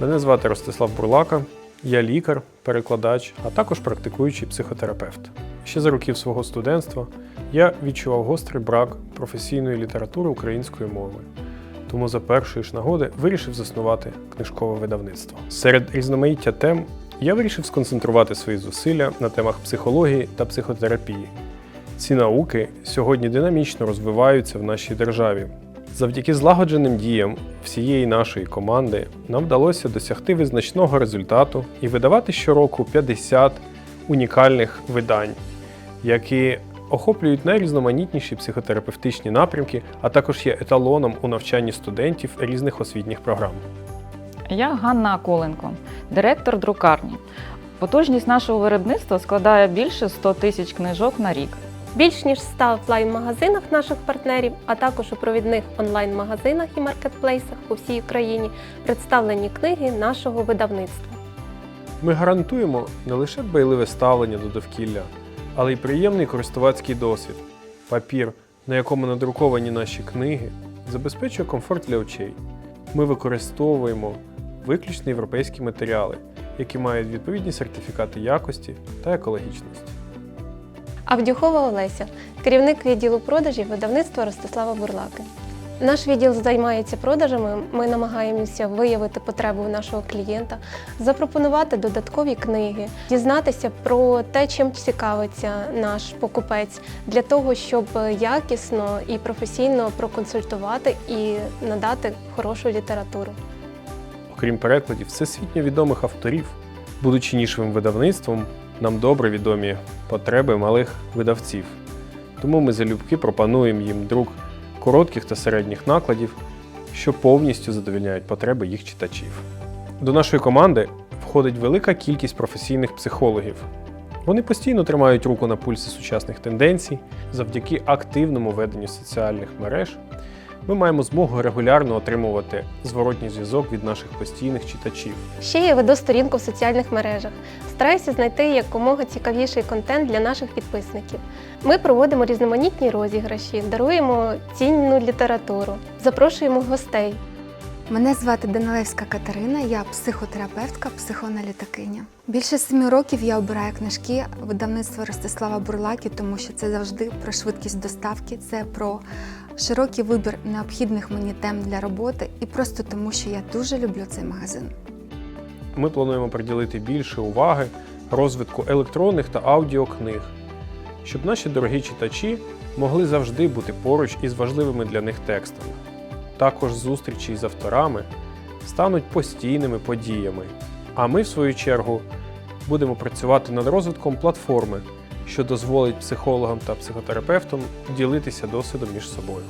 Мене звати Ростислав Бурлака, я лікар, перекладач, а також практикуючий психотерапевт. Ще за років свого студентства я відчував гострий брак професійної літератури української мови. Тому за першої ж нагоди вирішив заснувати книжкове видавництво. Серед різноманіття тем я вирішив сконцентрувати свої зусилля на темах психології та психотерапії. Ці науки сьогодні динамічно розвиваються в нашій державі. Завдяки злагодженим діям всієї нашої команди нам вдалося досягти визначного результату і видавати щороку 50 унікальних видань, які охоплюють найрізноманітніші психотерапевтичні напрямки, а також є еталоном у навчанні студентів різних освітніх програм. Я Ганна Акуленко, директор друкарні. Потужність нашого виробництва складає більше 100 тисяч книжок на рік. Більш ніж 100 офлайн-магазинах наших партнерів, а також у провідних онлайн-магазинах і маркетплейсах по всій Україні представлені книги нашого видавництва. Ми гарантуємо не лише дбайливе ставлення до довкілля, але й приємний користувацький досвід. Папір, на якому надруковані наші книги, забезпечує комфорт для очей. Ми використовуємо виключно європейські матеріали, які мають відповідні сертифікати якості та екологічності. Авдюхова Олеся, керівник відділу продажів видавництва Ростислава Бурлаки. Наш відділ займається продажами. Ми намагаємося виявити потребу нашого клієнта, запропонувати додаткові книги, дізнатися про те, чим цікавиться наш покупець, для того, щоб якісно і професійно проконсультувати і надати хорошу літературу. Окрім перекладів всесвітньо відомих авторів, будучи нішевим видавництвом, нам добре відомі потреби малих видавців. Тому ми залюбки пропонуємо їм друк коротких та середніх накладів, що повністю задовільняють потреби їх читачів. До нашої команди входить велика кількість професійних психологів. Вони постійно тримають руку на пульсі сучасних тенденцій завдяки активному веденню соціальних мереж. Ми маємо змогу регулярно отримувати зворотній зв'язок від наших постійних читачів. Ще я веду сторінку в соціальних мережах. Стараюся знайти якомога цікавіший контент для наших підписників. Ми проводимо різноманітні розіграші, даруємо цінну літературу, запрошуємо гостей. Мене звати Данилевська Катерина, я психотерапевтка, психоаналітикиня. Більше семи років я обираю книжки видавництва Ростислава Бурлаки, тому що це завжди про швидкість доставки, це про широкий вибір необхідних мені тем для роботи і просто тому, що я дуже люблю цей магазин. Ми плануємо приділити більше уваги розвитку електронних та аудіокниг, щоб наші дорогі читачі могли завжди бути поруч із важливими для них текстами. Також зустрічі з авторами стануть постійними подіями. А ми, в свою чергу, будемо працювати над розвитком платформи, що дозволить психологам та психотерапевтам ділитися досвідом між собою.